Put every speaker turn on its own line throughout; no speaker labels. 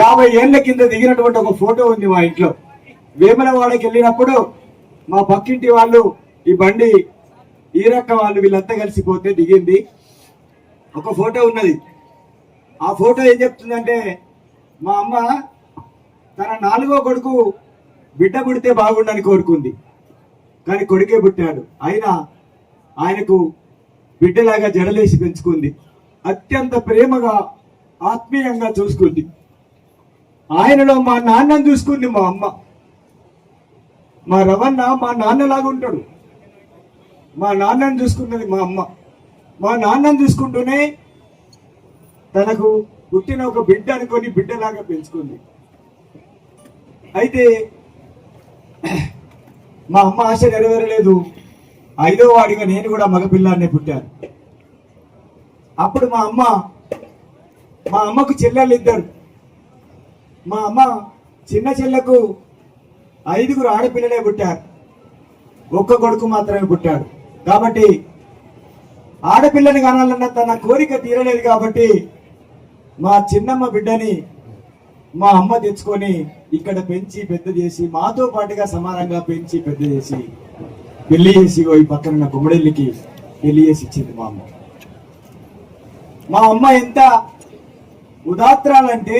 యాభై ఏళ్ళ కింద దిగినటువంటి ఒక ఫోటో ఉంది మా ఇంట్లో. వేములవాడకి వెళ్ళినప్పుడు మా పక్కింటి వాళ్ళు ఈ బండి ఈరక్క వాళ్ళు వీళ్ళంతా కలిసిపోతే దిగింది. ఒక ఫోటో ఉన్నది. ఆ ఫోటో ఏం చెప్తుందంటే మా అమ్మ తన నాలుగో కొడుకు బిడ్డ పుడితే బాగుండని కోరుకుంది. కానీ కొడుకే పుట్టాడు. అయినా ఆయనకు బిడ్డలాగా జడలేసి పెంచుకుంది. అత్యంత ప్రేమగా ఆత్మీయంగా చూసుకుంది. ఆయనలో మా నాన్నని చూసుకుంది మా అమ్మ. మా రవణ మా నాన్నలాగా ఉంటాడు. మా నాన్నని చూసుకున్నది మా అమ్మ. మా నాన్నని చూసుకుంటూనే తనకు పుట్టిన ఒక బిడ్డ అనుకొని బిడ్డలాగా పెంచుకుంది. అయితే మా అమ్మ ఆశ నెరవేరలేదు. ఐదో వాడిగా నేను కూడా మగపిల్లాన్నే పుట్టాను. అప్పుడు మా అమ్మ మా అమ్మకు చెల్లెళ్ళు ఇద్దరు. మా అమ్మ చిన్న చెల్లెకు ఐదుగురు ఆడపిల్లలే పుట్టారు. ఒక్క కొడుకు మాత్రమే పుట్టాడు. కాబట్టి ఆడపిల్లని కానాలన్న తన కోరిక తీరలేదు కాబట్టి మా చిన్నమ్మ బిడ్డని మా అమ్మ తెచ్చుకొని ఇక్కడ పెంచి పెద్ద చేసి మాతో పాటుగా సమానంగా పెంచి పెద్ద చేసి పెళ్ళి చేసి ఈ పక్కన ఉన్న గుమ్మడిల్లికి పెళ్ళి చేసి ఇచ్చింది మా అమ్మ. మా అమ్మ ఎంత ఉదాత్రాలంటే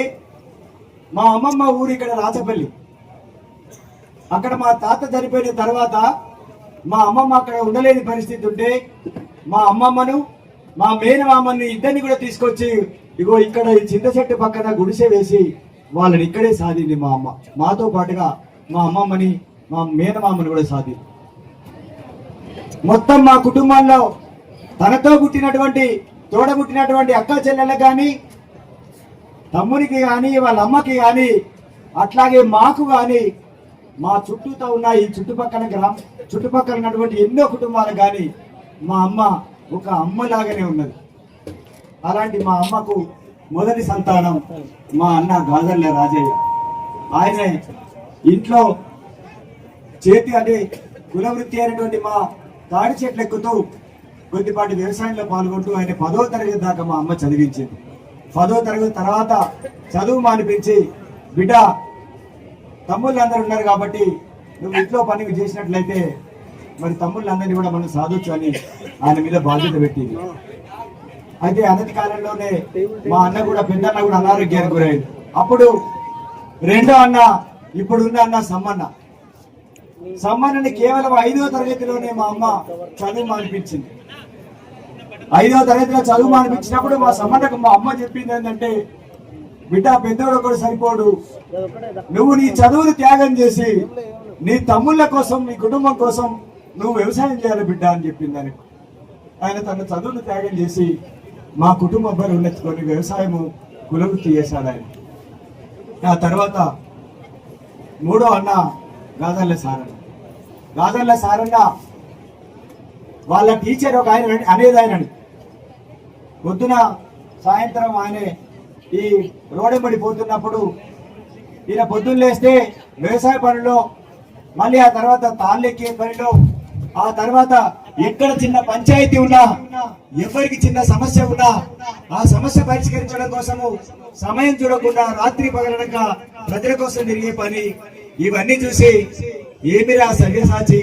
మా అమ్మమ్మ ఊరు ఇక్కడ రాచపల్లి అక్కడ మా తాత చనిపోయిన తర్వాత మా అమ్మమ్మ అక్కడ ఉండలేని పరిస్థితి ఉంటే మా అమ్మమ్మను మా మేనమామని ఇద్దరిని కూడా తీసుకొచ్చి ఇగో ఇక్కడ ఈ చింత చెట్టు పక్కన గుడిసె వేసి వాళ్ళని ఇక్కడే సాధింది మా అమ్మ. మాతో పాటుగా మా అమ్మమ్మని మా మేనమామని కూడా సాధింది. మొత్తం మా కుటుంబంలో తనతో పుట్టినటువంటి తోడబుట్టినటువంటి అక్క చెల్లెళ్ళకి కానీ తమ్మునికి కానీ వాళ్ళ అమ్మకి కానీ అట్లాగే మాకు కానీ మా చుట్టూతో ఉన్న ఈ చుట్టుపక్కల గ్రామ చుట్టుపక్కల ఉన్నటువంటి ఎన్నో కుటుంబాలకు కానీ మా అమ్మ ఒక అమ్మలాగానే ఉన్నది. అలాంటి మా అమ్మకు మొదటి సంతానం మా అన్న గాజర్ల రాజయ్య. ఆయన ఇంట్లో చేతి అంటే కుల వృత్తి అయినటువంటి మా తాడి చెట్లు ఎక్కుతూ కొద్దిపాటి వ్యవసాయంలో పాల్గొంటూ ఆయన పదో తరగతి దాకా మా అమ్మ చదివించింది. పదో తరగతి తర్వాత చదువు మానిపించి బిడ్డ తమ్ముళ్ళందరూ ఉన్నారు కాబట్టి నువ్వు ఇంట్లో పని చేసినట్లయితే మరి తమ్ముళ్ళందరినీ కూడా మనం సాధొచ్చు అని ఆయన మీద బాధ్యత పెట్టింది. అయితే అనతి కాలంలోనే మా అన్న కూడా పెద్ద అన్న కూడా అనారోగ్యానికి గురైంది. అప్పుడు రెండో అన్న ఇప్పుడున్న అన్న సమ్మన్న. సమ్మన్నని కేవలం ఐదో తరగతిలోనే మా అమ్మ చదువు మానిపించింది. ఐదో తరగతిలో చదువు మానిపించినప్పుడు మా సమ్మన్నకు మా అమ్మ చెప్పింది ఏంటంటే బిడ్డ పెద్దోడు ఒకడు సరిపోడు. నువ్వు నీ చదువును త్యాగం చేసి నీ తమ్ముళ్ళ కోసం నీ కుటుంబం కోసం నువ్వు వ్యవసాయం చేయాలి బిడ్డ అని చెప్పింది ఆయనకు ఆయన తన చదువును త్యాగం చేసి మా కుటుంబ బరువు నెచ్చుకొని వ్యవసాయము కులవృత్తి చేశాడు ఆయన. ఆ తర్వాత మూడో అన్న గాదర్ల సారన్న. గాదర్ల సారన్న వాళ్ళ టీచర్ ఒక ఆయన అనేది ఆయనని పొద్దున సాయంత్రం ఆయన ఈ రోడెంబడి పోతున్నప్పుడు ఈయన పొద్దున్న లేస్తే వ్యవసాయ పనిలో మళ్ళీ ఆ తర్వాత తాళ్ళెక్కే పనిలో ఆ తర్వాత ఎక్కడ చిన్న పంచాయతీ ఉన్నా ఎవరికి చిన్న సమస్య ఉన్నా ఆ సమస్య పరిష్కరించడం కోసము సమయం చూడకుండా రాత్రి పగలనక ప్రజల కోసం తిరిగే పని ఇవన్నీ చూసి ఏమిరా సవ్యసాచి?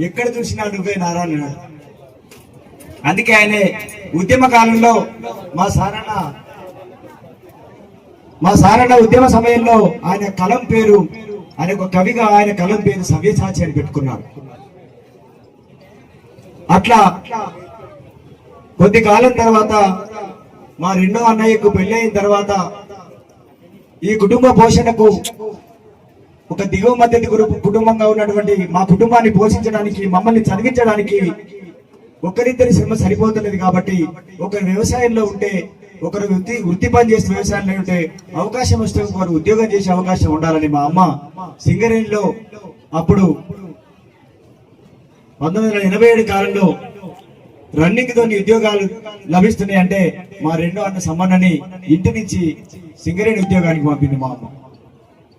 ఎక్కడ చూసినా నువ్వే నారాయణ అందుకే ఆయన ఉద్యమ కాలంలో మా సారన్న మా సారన్న ఉద్యమ సమయంలో ఆయన కలం పేరు ఆయన ఒక కవిగా ఆయన కలం పేరు సవ్యసాచి అని పెట్టుకున్నారు. అట్లా కొద్ది కాలం తర్వాత మా రెండో అన్నయ్యకు పెళ్ళి అయిన తర్వాత ఈ కుటుంబ పోషణకు ఒక దిగువ మధ్యది కురు- కుటుంబంగా ఉన్నటువంటి మా కుటుంబాన్ని పోషించడానికి మమ్మల్ని చదివించడానికి ఒకరిద్దరి శ్రమ సరిపోతున్నది కాబట్టి ఒకరు వ్యవసాయంలో ఉంటే ఒకరు వృత్తి వృత్తి పని చేసే వ్యవసాయంలో ఉంటే అవకాశం వస్తే ఒకరు ఉద్యోగం చేసే అవకాశం ఉండాలని మా అమ్మ సింగరేణిలో అప్పుడు పంతొమ్మిది వందల ఎనభై ఏడు కాలంలో రన్నింగ్ తోని ఉద్యోగాలు లభిస్తున్నాయి అంటే మా రెండో అన్న సమ్మన్నని ఇంటి నుంచి సింగరేణి ఉద్యోగానికి పంపింది మా అమ్మ.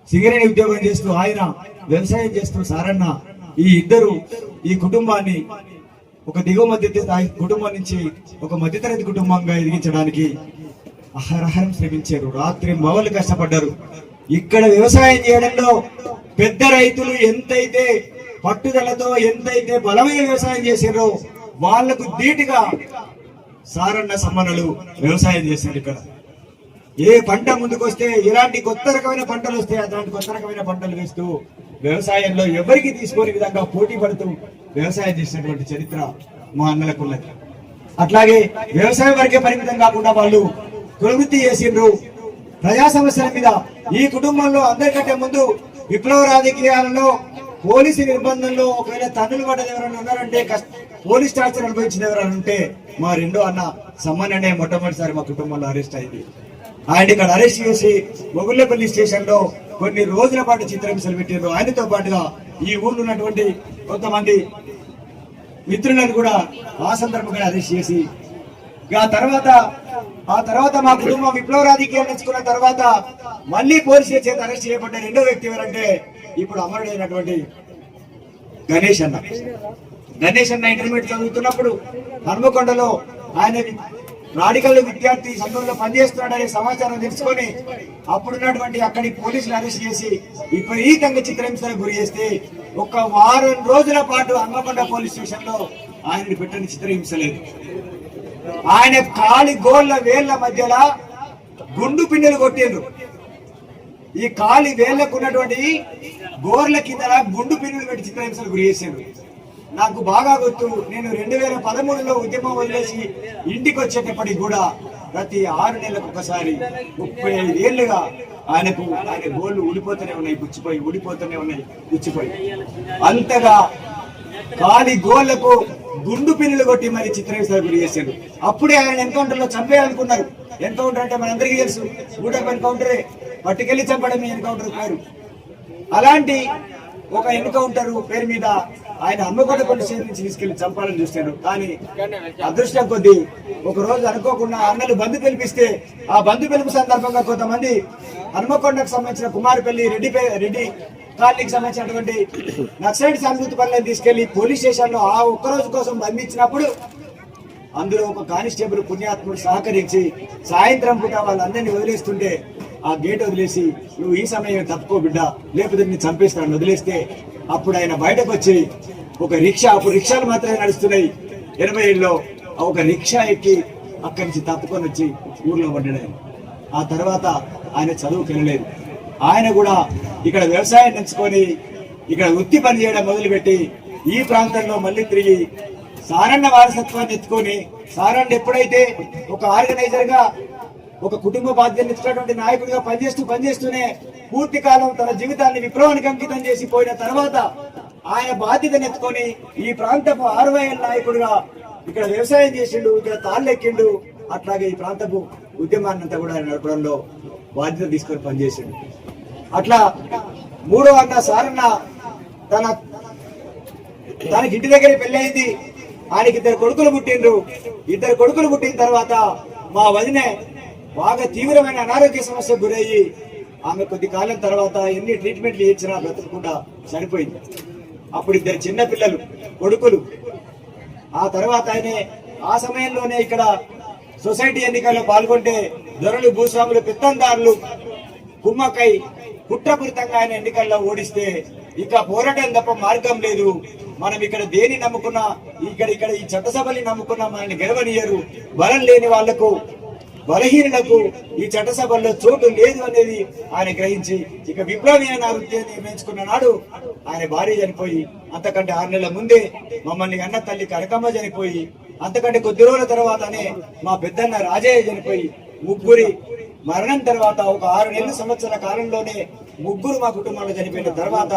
సింగరేణి ఉద్యోగం చేస్తూ ఆయన వ్యవసాయం చేస్తూ సారన్న ఈ ఇద్దరు ఈ కుటుంబాన్ని ఒక దిగువ మధ్య స్థాయి కుటుంబం నుంచి ఒక మధ్యతరగతి కుటుంబంగా ఎదిగించడానికి అహరహరం శ్రమించారు. రాత్రి మవలు కష్టపడ్డారు. ఇక్కడ వ్యవసాయం చేయడంలో పెద్ద రైతులు ఎంతైతే పట్టుదలతో ఎంతైతే బలమైన వ్యవసాయం చేసారో వాళ్ళకు ధీటుగా సారన్న సమ్మనలు వ్యవసాయం చేశారు ఇక్కడ. ఏ పంట ముందుకొస్తే ఎలాంటి కొత్త రకమైన పంటలు వస్తే అలాంటి కొత్త రకమైన పంటలు వేస్తూ వ్యవసాయంలో ఎవరికి తీసుకోని విధంగా పోటీ పడుతూ వ్యవసాయం చేసినటువంటి చరిత్ర మా అన్నలకు ఉన్నది అట్లాగే వ్యవసాయం వరకే పరిమితం కాకుండా వాళ్ళు కులవృత్తి చేసిండ్రు. ప్రజా సమస్యల మీద ఈ కుటుంబంలో అందరికంటే ముందు విప్లవ రాజకీయాలలో పోలీసు నిర్బంధంలో ఒకవేళ తన్నులు పడ్డది ఎవరైనా ఉన్నారంటే పోలీస్ టార్చర్ అనుభవించిన ఎవరైనా ఉంటే మా రెండో అన్న సమ్మన్ననే మొట్టమొదటిసారి మా కుటుంబంలో అరెస్ట్ అయింది. ఆయన ఇక్కడ అరెస్ట్ చేసి మొగుళ్ళపల్లి స్టేషన్లో కొన్ని రోజుల పాటు చిత్రహింసలు పెట్టారు ఆయనతో పాటుగా ఈ ఊర్లో ఉన్నటువంటి కొంతమంది మిత్రులను కూడా ఆ సందర్భంగా అరెస్ట్ చేసి ఆ తర్వాత ఆ తర్వాత మా కుటుంబం విప్లవ రాజకీయాలు నేర్చుకున్న తర్వాత మళ్ళీ పోలీసుల చేత అరెస్ట్ చేయబడ్డ రెండో వ్యక్తి ఎవరంటే ఇప్పుడు అమరుడైనటువంటి గణేష్ అన్న. గణేష్ అన్న ఇంటర్మీడియట్ చదువుతున్నప్పుడు హన్మకొండలో ఆయన రాడికల్ విద్యార్థి సంఘంలో పనిచేస్తున్నాడనే సమాచారం తెలుసుకొని అప్పుడున్నటువంటి అక్కడి పోలీసులు అరెస్ట్ చేసి విపరీతంగా చిత్రహింసలకు గురి చేస్తే ఒక వారం రోజుల పాటు అంగకొండ పోలీస్ స్టేషన్లో ఆయనని పెట్టని చిత్రహింస లేదు. ఆయన కాలి గోళ్ళ వేళ్ళ మధ్యలో గుండు పిండిలు కొట్టిండ్రు. ఈ కాలి వేళ్ళకు ఉన్నటువంటి గోర్ల కింద గుండు పిన్నులు పెట్టి చిత్రహింసలు గురి చేశారు నాకు బాగా గుర్తు నేను రెండు వేల పదమూడులో ఉద్యమం వదిలేసి ఇంటికి వచ్చేటప్పటికి కూడా ప్రతి ఆరు నెలలకు ఒకసారి ముప్పై ఐదు ఏళ్ళుగా ఆయనకు ఆయన గోళ్ళు ఊడిపోతూనే ఉన్నాయి గుచ్చిపోయి ఊడిపోతూనే ఉన్నాయి గుచ్చిపోయి. అంతగా కాలి గోళ్ళకు గుండు పిన్నులు కొట్టి మరి చిత్రహింసలు గురి చేశారు. అప్పుడే ఆయన ఎన్కౌంటర్లో చంపేయాలనుకున్నారు. ఎన్కౌంటర్ అంటే మనందరికీ తెలుసు గూడప్ ఎన్కౌంటరే పట్టుకెళ్ళి చంపడం ఎన్కౌంటర్ పేరు. అలాంటి ఒక ఎన్కౌంటర్ పేరు మీద ఆయన హన్మకొండ కొండ నుంచి తీసుకెళ్ళి చంపాలని చూశారు కానీ అదృష్టం కొద్దీ ఒక రోజు అనుకోకుండా అన్నలు బంధు పిలిపిస్తే ఆ బంధు పిలుపు సందర్భంగా కొంతమంది హన్మకొండకు సంబంధించిన కుమారపల్లి రెడ్డి రెడ్డి కాలనీకి సంబంధించినటువంటి నక్సలైట్ సంస్కృతి పనులను తీసుకెళ్ళి పోలీస్ స్టేషన్లో ఆ ఒక్క రోజు కోసం బంధించినప్పుడు అందులో ఒక కానిస్టేబుల్ పుణ్యాత్ముడు సహకరించి సాయంత్రం పూట వాళ్ళందరినీ వదిలేస్తుంటే ఆ గేట్ వదిలేసి నువ్వు ఈ సమయం తప్పుకో బిడ్డ లేకపోతే నేను చంపేస్తాను వదిలేస్తే అప్పుడు ఆయన బయటకు వచ్చి ఒక రిక్షా అప్పుడు రిక్షాలు మాత్రమే నడుస్తున్నాయి ఎనభై ఏళ్ళలో ఒక రిక్షా ఎక్కి అక్కడి నుంచి తప్పుకొని వచ్చి ఊర్లో పడ్డాడు ఆయన. ఆ తర్వాత ఆయన చదువుకి వెళ్ళలేదు ఆయన కూడా ఇక్కడ వ్యవసాయం నేర్చుకొని ఇక్కడ వృత్తి పని చేయడం మొదలుపెట్టి ఈ ప్రాంతంలో మళ్ళీ తిరిగి సారన్న వారసత్వాన్ని ఎత్తుకొని సారన్న ఎప్పుడైతే ఒక ఆర్గనైజర్గా ఒక కుటుంబ బాధ్యతలు ఇచ్చినటువంటి నాయకుడిగా పనిచేస్తూ పనిచేస్తూనే పూర్తి కాలం తన జీవితాన్ని విప్లవానికి అంకితం చేసి పోయిన తర్వాత ఆయన బాధ్యత ఎత్తుకొని ఈ ప్రాంతపు అరవై ఏళ్ళ నాయకుడిగా ఇక్కడ వ్యవసాయం చేసిండు ఇక్కడ తాళ్ళెక్కిండు అట్లాగే ఈ ప్రాంతపు ఉద్యమాన్ని అంతా కూడా ఆయన నడపడంలో బాధ్యత తీసుకొని పనిచేసిండు. అట్లా మూడో అన్న సారన్న తన తనకి ఇంటి దగ్గర పెళ్ళయింది ఆయనకి ఇద్దరు కొడుకులు పుట్టిండ్రు. ఇద్దరు కొడుకులు పుట్టిన తర్వాత మా వదినే బాగా తీవ్రమైన అనారోగ్య సమస్యకు గురయ్యి ఆమె కొద్ది కాలం తర్వాత ఎన్ని ట్రీట్మెంట్లు ఇచ్చినా బ్రతకకుండా చనిపోయింది. అప్పుడు ఇద్దరు చిన్నపిల్లలు కొడుకులు. ఆ తర్వాత ఆయనే ఆ సమయంలోనే ఇక్కడ సొసైటీ ఎన్నికల్లో పాల్గొంటే దొరలు భూస్వాములు పెత్తందారులు కుమ్మకై కుట్రపూరితంగా ఆయన ఎన్నికల్లో ఓడిస్తే ఇక పోరాటం తప్ప మార్గం లేదు. మనం ఇక్కడ దేని నమ్ముకున్నా ఇక్కడ ఇక్కడ ఈ చట్టసభని నమ్ముకున్నా మనల్ని గెలవనియరు. బలం లేని వాళ్ళకు బలహీనులకు ఈ చట్టసభల్లో చోటు లేదు అనేది ఆయన గ్రహించి ఇక విప్లవీయ వృత్తిని నిర్ణయించుకున్న నాడు ఆయన భార్య చనిపోయి అంతకంటే ఆరు నెలల ముందే మమ్మల్ని అన్న తల్లి కనకమ్మ చనిపోయి అంతకంటే కొద్ది రోజుల తర్వాతనే మా పెద్దన్న రాజయ్య చనిపోయి ముగ్గురి మరణం తర్వాత ఒక ఆరు నెలల సంవత్సరాల కాలంలోనే ముగ్గురు మా కుటుంబంలో చనిపోయిన తర్వాత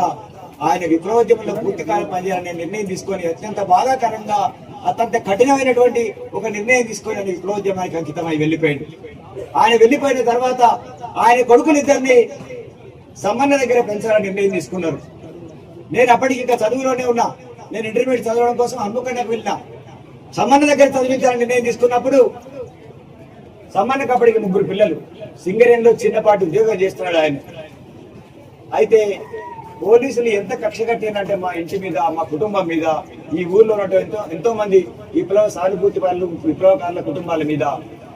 ఆయన విప్లవోద్యమంలో పూర్తికాలం పనిచేయాలనే నిర్ణయం తీసుకొని అత్యంత బాధాకరంగా అత్యంత కఠినమైనటువంటి ఒక నిర్ణయం తీసుకొని ఆయన విప్లవోద్యమానికి అంకితమై వెళ్ళిపోయాడు. ఆయన వెళ్ళిపోయిన తర్వాత ఆయన కొడుకులిద్దరిని సమ్మన్న దగ్గర పెంచాలని నిర్ణయం తీసుకున్నారు. నేను అప్పటికి ఇంకా చదువులోనే ఉన్నా. నేను ఇంటర్మీడియట్ చదవడం కోసం హన్మకొండకు వెళ్ళిన. సమ్మన్న దగ్గర చదివించాలని నిర్ణయం తీసుకున్నప్పుడు సమ్మన్నకు అప్పటికి ముగ్గురు పిల్లలు. సింగరేణిలో చిన్నపాటి ఉద్యోగం చేస్తున్నాడు ఆయన. అయితే పోలీసులు ఎంత కక్ష కట్టినంటే మా ఇంటి మీద మా కుటుంబం మీద ఈ ఊర్లో ఉన్నటువంటి ఎంతో ఎంతో మంది విప్లవ సానుభూతి వాళ్ళు విప్లవకారుల కుటుంబాల మీద.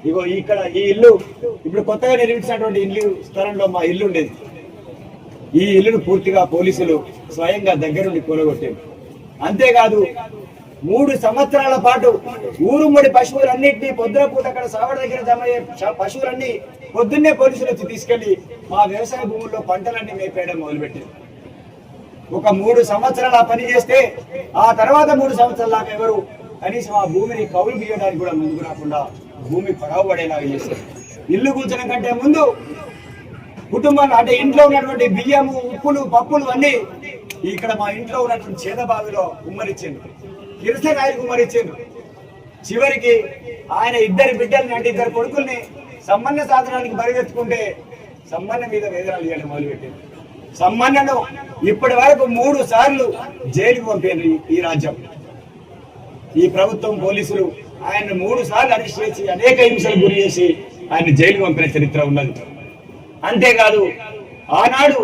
ఇగో ఇక్కడ ఈ ఇల్లు ఇప్పుడు కొత్తగా నిర్మించినటువంటి ఇల్లు స్థలంలో మా ఇల్లు ఉండేది. ఈ ఇల్లును పూర్తిగా పోలీసులు స్వయంగా దగ్గరుండి కూలగొట్టారు అంతేకాదు మూడు సంవత్సరాల పాటు ఊరుమ్మడి పశువులన్నింటినీ పొద్దున పూట అక్కడ సావడ దగ్గర జమ అయ్యే పశువులన్నీ పొద్దున్నే పోలీసులు వచ్చి తీసుకెళ్ళి మా వ్యవసాయ భూముల్లో పంటలన్నీ మేపేయడం మొదలుపెట్టారు ఒక మూడు సంవత్సరాలు ఆ పని చేస్తే ఆ తర్వాత మూడు సంవత్సరాల దాకా ఎవరు? కనీసం ఆ భూమిని కౌలు గీయడానికి కూడా ముందుకు రాకుండా భూమి పడవ పడేలాగా చేస్తారు. ఇల్లు కూర్చడం కంటే ముందు కుటుంబాన్ని అంటే ఇంట్లో ఉన్నటువంటి బియ్యము ఉప్పులు పప్పులు అన్ని ఇక్కడ మా ఇంట్లో ఉన్నటువంటి చేదబావిలో ఉమ్మరిచ్చిండు కుమ్మరిచ్చిండు కిరసన చివరికి ఆయన ఇద్దరి బిడ్డల్ని అంటే ఇద్దరు కొడుకుల్ని సంబంధ సాధనానికి పరిగెత్తుకుంటే సంబంధం మీద వేదనాలు ఇవ్వడం మొదలుపెట్టింది సంబంధను ఇప్పటి వరకు మూడు సార్లు జైలుకు పంపారు ఈ- రాజ్యం. ఈ ప్రభుత్వం పోలీసులు ఆయన మూడు సార్లు అరెస్ట్ చేసి అనేక హింసలు గురి చేసి ఆయన జైలు పంపిన చరిత్ర ఉన్నది. అంతేకాదు ఆనాడు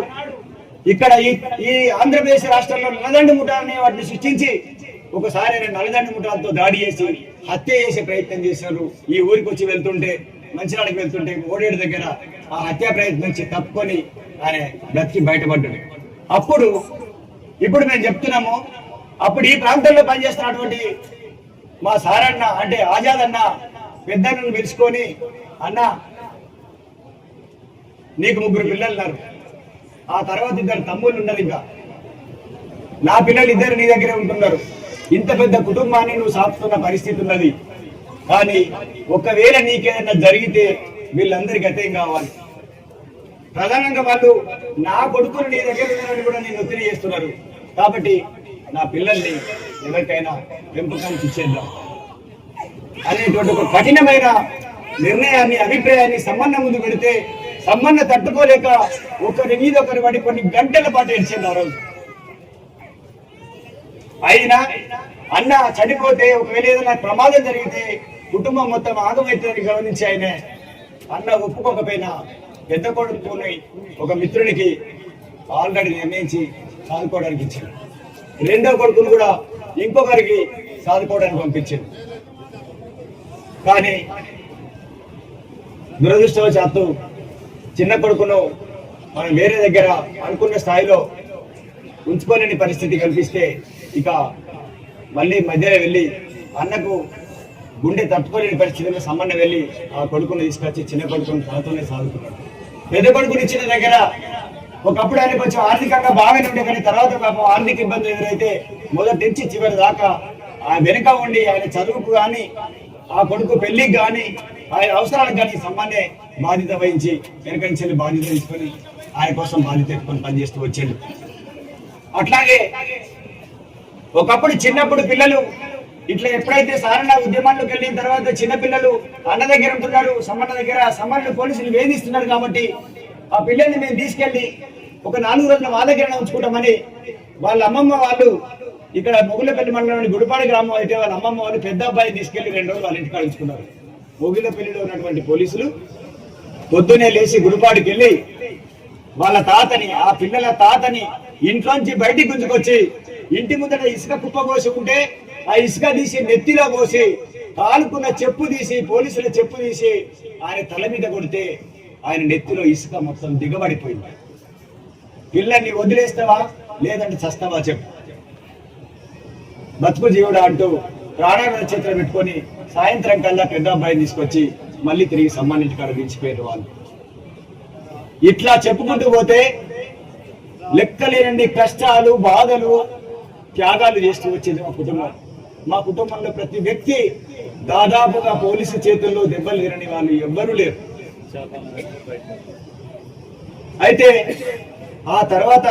ఇక్కడ ఈ ఈ ఆంధ్రప్రదేశ్ రాష్ట్రంలో నలదండి ముఠాలని వాటిని సృష్టించి ఒకసారి ఆయన నలదండి ముఠాలతో దాడి చేసి హత్య చేసే ప్రయత్నం చేశారు. ఈ ఊరికి వచ్చి వెళ్తుంటే మంచిరాడికి వెళ్తుంటే ఓడేడు దగ్గర ఆ హత్యా ప్రయత్నం నుంచి తప్పుకొని ఆయన బ్రతికి బయటపడ్డాడు. అప్పుడు ఇప్పుడు మేము చెప్తున్నాము అప్పుడు ఈ ప్రాంతంలో పనిచేస్తున్నటువంటి మా సారన్న అంటే ఆజాద్ అన్న పెద్దన్నను పిలుచుకొని అన్న నీకు ముగ్గురు పిల్లలు ఉన్నారు. ఆ తర్వాత ఇద్దరు తమ్ముళ్ళు ఉన్నారు ఇంకా. నా పిల్లలు ఇద్దరు నీ దగ్గరే ఉంటున్నారు. ఇంత పెద్ద కుటుంబాన్ని నువ్వు సాపుతున్న పరిస్థితి ఉన్నది. కానీ ఒకవేళ నీకేదైనా జరిగితే వీళ్ళందరికీ అతేం కావాలి. ప్రధానంగా వాళ్ళు నా కొడుకులు నీ దగ్గర ఉన్నారని కూడా నేను ఒత్తిడి చేస్తున్నారు కాబట్టి నా పిల్లల్ని ఎవరికైనా పెంపకానికి ఇచ్చేద్దాం. అనేటువంటి ఒక కఠినమైన నిర్ణయాన్ని అభిప్రాయాన్ని సంబంధం ముందు పెడితే సంబంధం తట్టుకోలేక ఒకరి మీద ఒకరి పడి కొన్ని గంటల పాటు ఏడ్చింది ఆ రోజు. అయినా అన్న చనిపోతే ఒకవేళ ఏదైనా ప్రమాదం జరిగితే కుటుంబం మొత్తం ఆగమవుతుందని గమనించి ఆయన అన్న ఒప్పుకోకపోయినా పెద్ద కొడుకుని ఒక మిత్రునికి ఆల్రెడీ నిర్ణయించి సాదుకోవడానికి ఇచ్చాడు. రెండో కొడుకును కూడా ఇంకొకరికి సాదుకోవడానికి పంపించాడు. కానీ దురదృష్టవశాత్తు చిన్న కొడుకును మనం వేరే దగ్గర అనుకున్న స్థాయిలో ఉంచుకోలేని పరిస్థితి కల్పిస్తే ఇక మళ్ళీ మధ్యలో వెళ్ళి అన్నకు గుండె తట్టుకోలేని పరిస్థితిలో సమ్మన్న వెళ్ళి ఆ కొడుకుని తీసుకొచ్చి చిన్న కొడుకుని తనతోనే సాగుతున్నాడు. పెద్ద కొడుకుని ఇచ్చిన దగ్గర ఒకప్పుడు ఆయన కొంచెం ఆర్థికంగా బాగానే ఉండే కానీ తర్వాత పాపం ఆర్థిక ఇబ్బందులు ఎదురైతే మొదటి నుంచి చివరి దాకా ఆ వెనుక ఉండి ఆయన చదువుకు కానీ ఆ కొడుకు పెళ్ళికి కానీ ఆయన అవసరాలకు కానీ సంబంధే బాధ్యత వహించి వెనక నుంచి వెళ్ళి బాధ్యత తీసుకొని ఆయన కోసం బాధ్యత ఎత్తుకొని పనిచేస్తూ వచ్చాడు. అట్లాగే ఒకప్పుడు చిన్నప్పుడు పిల్లలు ఇట్లా ఎప్పుడైతే సారణ ఉద్యమాల్లోకి వెళ్ళిన తర్వాత చిన్నపిల్లలు అన్న దగ్గర ఉంటున్నారు సమ్మన్న దగ్గర సమ్మర్లు పోలీసులు వేధిస్తున్నారు కాబట్టి ఆ పిల్లల్ని మేము తీసుకెళ్ళి ఒక నాలుగు రోజుల మా దగ్గర ఉంచుకుంటామని వాళ్ళ అమ్మమ్మ వాళ్ళు ఇక్కడ మొగులపల్లి మండలంలోని గుడిపాడు గ్రామం అయితే వాళ్ళ అమ్మమ్మ వాళ్ళు పెద్ద అబ్బాయి తీసుకెళ్ళి రెండు రోజులు వాళ్ళ ఇంటికి ఉంచుకున్నారు. మొగుళ్ళపల్లిలో ఉన్నటువంటి పోలీసులు పొద్దునే లేచి గుడిపాడుకి వెళ్ళి వాళ్ళ తాతని ఆ పిల్లల తాతని ఇంట్లోంచి బయటికి గుంజుకొచ్చి ఇంటి ముందట ఇసుక కుప్ప పోసుకుంటే ఆ ఇసుక తీసి నెత్తిలో పోసి కాలుకున్న చెప్పు తీసి పోలీసుల చెప్పు తీసి ఆయన తల మీద కొడితే ఆయన నెత్తిలో ఇసుక మొత్తం దిగబడిపోయింది. పిల్లల్ని వదిలేస్తావా? లేదంటే చస్తావా చెప్పు. బతుకు జీవుడా అంటూ ప్రాణాల చేతులు పెట్టుకొని సాయంత్రం కల్లా పెద్ద అబ్బాయిని తీసుకొచ్చి మళ్ళీ తిరిగి సంబంధించి కాడ దించిపోయారు వాళ్ళు. ఇట్లా చెప్పుకుంటూ పోతే లెక్కలేనండి కష్టాలు బాధలు త్యాగాలు చేస్తూ వచ్చేది మా కుటుంబం. మా కుటుంబంలో ప్రతి వ్యక్తి దాదాపుగా పోలీసు చేతుల్లో దెబ్బలు లేరని వాళ్ళు ఎవ్వరూ లేరు. అయితే ఆ తర్వాత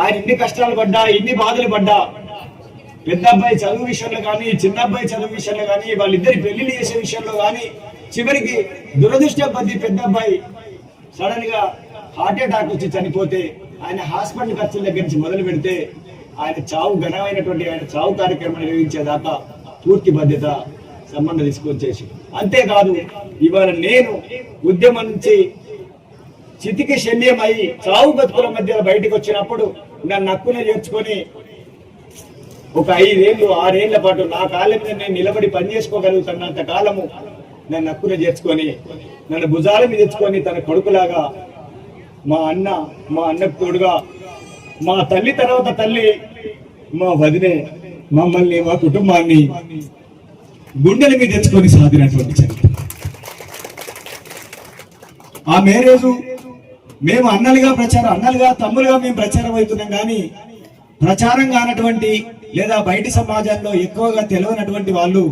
ఆయన ఇన్ని కష్టాలు పడ్డా ఇన్ని బాధలు పడ్డా పెద్ద అబ్బాయి చదువు విషయంలో కానీ చిన్న అబ్బాయి చదువు విషయంలో కానీ వాళ్ళిద్దరి పెళ్ళిళ్ళు చేసే విషయంలో కానీ చివరికి దురదృష్టం కొద్దీ పెద్ద అబ్బాయి సడన్గా హార్ట్ అటాక్ వచ్చి చనిపోతే ఆయన హాస్పిటల్ ఖర్చుల దగ్గర నుంచి మొదలు పెడితే ఆయన చావు ఘనమైనటువంటి ఆయన చావు కార్యక్రమం నిర్వహించేదాకా పూర్తి బాధ్యత సంబంధం తీసుకొచ్చేసి. అంతేకాదు ఇవాళ నేను ఉద్యమం నుంచి చితికి శల్యం అయి చావు బతుకుల మధ్య బయటకు వచ్చినప్పుడు నన్ను నక్కున చేర్చుకొని ఒక ఐదేళ్ళు ఆరేళ్ళ పాటు నా కాలం మీద నేను నిలబడి పనిచేసుకోగలుగుతున్నంత కాలము నన్ను అక్కున చేర్చుకొని నన్ను భుజాల మీద తెచ్చుకొని తన కొడుకులాగా మా అన్న మా అన్నకు తోడుగా మా తల్లి తర్వాత తల్లి మా వదినే మమ్మల్ని మా కుటుంబాన్ని గుండెల మీద తెచ్చుకొని సాధినటువంటి చరిత్ర. ఆ మేరేజు మేము అన్నలుగా ప్రచారం అన్నలుగా తమ్ములుగా మేము ప్రచారం అవుతున్నాం కానీ ప్రచారం కానటువంటి లేదా బయటి సమాజంలో ఎక్కువగా తెలియనటువంటి వాళ్ళు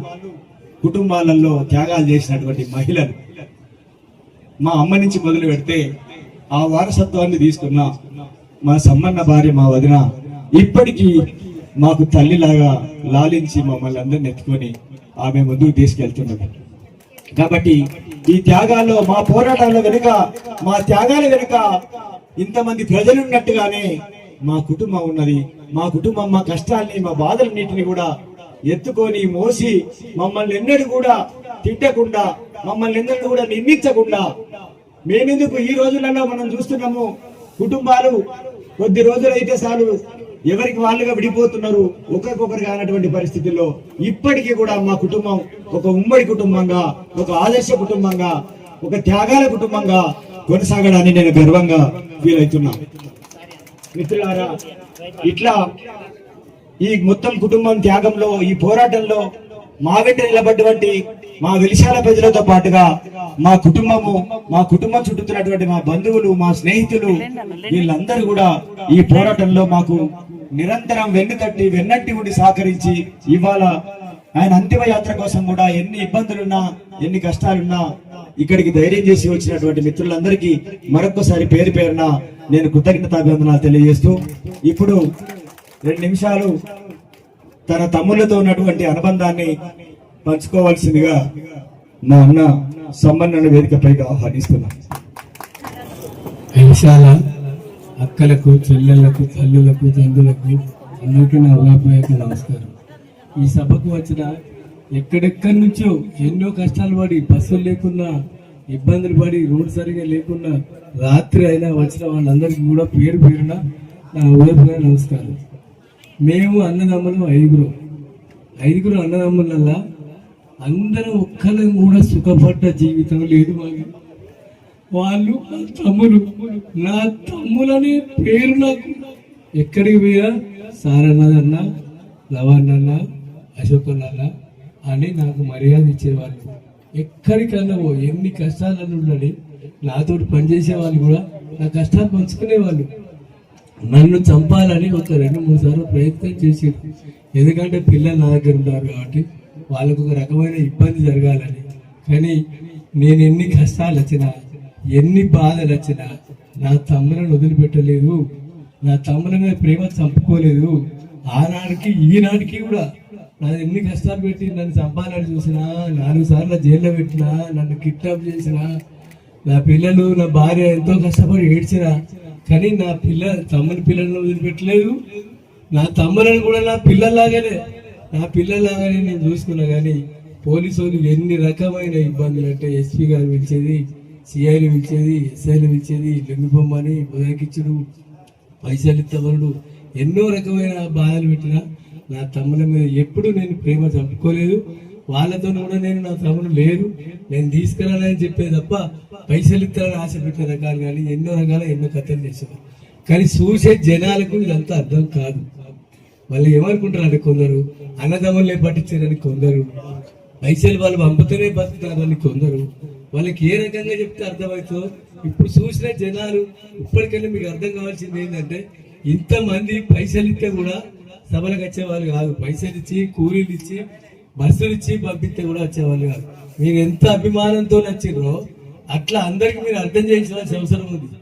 కుటుంబాలలో త్యాగాలు చేసినటువంటి మహిళలు. మా అమ్మ నుంచి మొదలు పెడితే ఆ వారసత్వాన్ని తీసుకున్నా మా సమ్మన్న భార్య మా వదిన ఇప్పటికీ మాకు తల్లిలాగా లాలించి మమ్మల్ని అందరిని ఎత్తుకొని ఆమె ముందుకు తీసుకెళ్తున్నది. కాబట్టి ఈ త్యాగాల్లో మా పోరాటాల్లో కనుక మా త్యాగాల కనుక ఇంతమంది ప్రజలు ఉన్నట్టుగానే మా కుటుంబం ఉన్నది. మా కుటుంబం మా కష్టాల్ని మా బాధలన్నింటినీ కూడా ఎత్తుకొని మోసి మమ్మల్ని ఎన్నడూ కూడా తిట్టకుండా మమ్మల్ని ఎన్నడూ కూడా నిందించకుండా మేమెందుకు ఈ రోజులలో మనం చూస్తున్నాము? కుటుంబాలు కొద్ది రోజులైతే చాలు. ఎవరికి వాళ్ళుగా విడిపోతున్నారు ఒకరికొకరు కానటువంటి పరిస్థితుల్లో ఇప్పటికీ కూడా మా కుటుంబం ఒక ఉమ్మడి కుటుంబంగా ఒక ఆదర్శ కుటుంబంగా ఒక త్యాగాల కుటుంబంగా కొనసాగడాన్ని నేను గర్వంగా ఫీల్ అవుతున్నా మిత్రులారా ఇట్లా ఈ మొత్తం కుటుంబం త్యాగంలో ఈ పోరాటంలో మా వెంట నిలబడ్డవంటి మా విలిశాల ప్రజలతో పాటుగా మా కుటుంబము మా కుటుంబం చుట్టుతున్నటువంటి మా బంధువులు మా స్నేహితులు వీళ్ళందరూ కూడా ఈ పోరాటంలో మాకు నిరంతరం వెన్నుతట్టి వెన్నట్టి ఉండి సహకరించి ఇవాళ ఆయన అంతిమ యాత్ర కోసం కూడా ఎన్ని ఇబ్బందులున్నా ఎన్ని కష్టాలున్నా ఇక్కడికి ధైర్యం చేసి వచ్చినటువంటి మిత్రులందరికీ మరొకసారి పేరు పేరున నేను కృతజ్ఞతాభివందనాలు తెలియజేస్తూ ఇప్పుడు రెండు నిమిషాలు తన తమ్ముళ్ళతో ఉన్నటువంటి అనుబంధాన్ని పంచుకోవాల్సిందిగా మా అన్న సంబంధన వేదికపైకి ఆహ్వానిస్తున్నాను
విశాల అక్కలకు చెల్లెళ్ళకు తల్లులకు తండ్రులకు అందరికీ నా ఉదయపూర్వక నమస్కారం. ఈ సభకు వచ్చిన ఎక్కడెక్కడి నుంచో ఎన్నో కష్టాలు పడి బస్సులు లేకున్నా ఇబ్బందులు పడి రోడ్డు సరిగా లేకున్నా రాత్రి అయినా వచ్చిన వాళ్ళందరికీ కూడా పేరు పేరున నా ఉదయపూర్వక నమస్కారం. మేము అన్నదమ్ములు ఐదుగురు. ఐదుగురు అన్నదమ్ములల్లా అందరూ ఒక్కరం కూడా సుఖపడ్డ జీవితం లేదు మాకు వాళ్ళు నా తమ్ములు. నా తమ్ములనే పేరు నాకు. ఎక్కడికి పోయా సారన్నదన్న లవన్నన్న అశోకన్న అని నాకు మర్యాద ఇచ్చేవాళ్ళు. ఎక్కడికన్నా పో ఎన్ని కష్టాలను ఉండని నాతో పనిచేసే వాళ్ళు కూడా నా కష్టాలు పంచుకునేవాళ్ళు. నన్ను చంపాలని ఒక రెండు మూడు సార్లు ప్రయత్నం చేసి ఎందుకంటే పిల్లలు నా దగ్గర ఉన్నారు కాబట్టి వాళ్ళకు ఒక రకమైన ఇబ్బంది జరగాలని. కానీ నేను ఎన్ని కష్టాలు వచ్చినా ఎన్ని బాధలు వచ్చినా నా తమ్ములను వదిలిపెట్టలేదు. నా తమ్ముల మీద ప్రేమ చంపుకోలేదు. ఆనాడికి ఈనాటికి కూడా నా ఎన్ని కష్టాలు పెట్టి నన్ను చంపాలని చూసినా నాలుగు సార్లు జైల్లో పెట్టినా నన్ను కిడ్నాప్ చేసినా నా పిల్లలు నా భార్య ఎంతో కష్టపడి ఏడ్చిన కానీ నా పిల్ల తమ్ముని పిల్లలను వదిలిపెట్టలేదు. నా తమ్ములను కూడా నా పిల్లల్లాగానే నా పిల్లల్లాగానే నేను చూసుకున్నా కానీ పోలీసు వాళ్ళు ఎన్ని రకమైన ఇబ్బందులు అంటే ఎస్పీ గారు పిలిచేది సిఐలు పిలిచేది ఎస్ఐలు పిలిచేది లొంగిపోమ్మని బుదకిచ్చుడు పైసలు ఇత్తవరుడు ఎన్నో రకమైన బాధలు పెట్టినా నా తమ్ముల మీద ఎప్పుడు నేను ప్రేమ చంపుకోలేదు. వాళ్ళతో కూడా నేను నా తమ్ముడు లేరు. నేను తీసుకురాలని చెప్పే తప్ప పైసలు ఇత్తారని ఆశ పెట్టిన రకాలు కానీ ఎన్నో రకాల ఎన్నో కథలు చేసేవారు. కానీ చూసే జనాలకు ఇదంతా అర్థం కాదు. వాళ్ళు ఏమనుకుంటారు కొందరు అన్నదమ్ములే పట్టించారని కొందరు. పైసలు వాళ్ళు పంపుతూనే బతుకుతారని కొందరు. వాళ్ళకి ఏ రకంగా చెప్తే అర్థమవుతుందో ఇప్పుడు చూసిన జనాలు ఇప్పటికైనా మీకు అర్థం కావాల్సింది ఏంటంటే ఇంతమంది పైసలు ఇస్తే కూడా సభలకు వచ్చేవాళ్ళు కాదు. పైసలు ఇచ్చి కూలీలు ఇచ్చి బస్సులు ఇచ్చి పంపిస్తే కూడా వచ్చేవాళ్ళు కాదు. మీరు ఎంత అభిమానంతో నచ్చిరో అట్లా అందరికి మీరు అర్థం చేయించాల్సిన అవసరం ఉంది.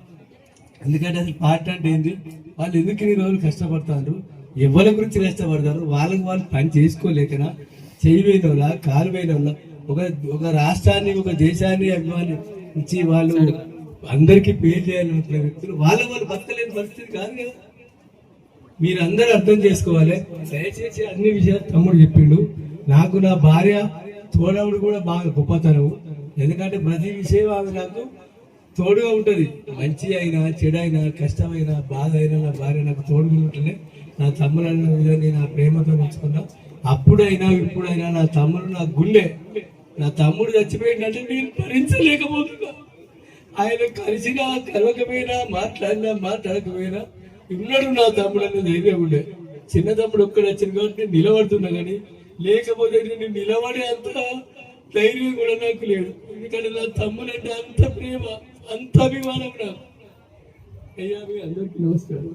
ఎందుకంటే అసలు పార్టీ అంటే ఏంటి వాళ్ళు ఎందుకు ఈ రోజులు కష్టపడతారు ఎవరి గురించి కష్టపడతారు? వాళ్ళకి వాళ్ళు పని చేసుకోలేకనా? చేయి పోయిన వాళ్ళ కాలు పోయిన వాళ్ళ ఒక ఒక రాష్ట్రాన్ని ఒక దేశాన్ని అభిమానించి వాళ్ళు అందరికీ పేరు చేయాలనుకున్న వ్యక్తులు వాళ్ళ వాళ్ళు బతకలేని పరిస్థితి కాదు కదా. మీరు అందరూ అర్థం చేసుకోవాలి. దయచేసి అన్ని విషయాలు తమ్ముడు చెప్పిండు. నాకు నా భార్య తోడవుడు కూడా బాగా గొప్పతనం ఎందుకంటే ప్రతి విషయం ఆమె నాకు తోడుగా ఉంటది. మంచి అయినా చెడు అయినా కష్టమైనా బాధ అయినా నా భార్య నాకు తోడుగా ఉంటేనే నా తమ్ముడు విధంగా నేను ఆ ప్రేమతో మెచ్చుకున్నా అప్పుడైనా ఇప్పుడైనా నా తమ్ముడు నా గుండె నా తమ్ముడు చచ్చిపోయిందంటే నేను భరించలేకపోతున్నా. ఆయన కలిసినా కలవకపోయినా మాట్లాడినా మాట్లాడకపోయినా ఉన్నాడు నా తమ్ముడు అనే ధైర్యం ఉండే. చిన్న తమ్ముడు ఒక్కడు వచ్చింది కాబట్టి నేను నిలబడుతున్నా కానీ లేకపోతే నేను నిలబడే అంత ధైర్యం కూడా నాకు లేదు. ఎందుకంటే నా తమ్ముడు అంటే అంత ప్రేమ అంత అభిమానం నాకు. అయ్యా మీ అందరికీ నమస్కారం.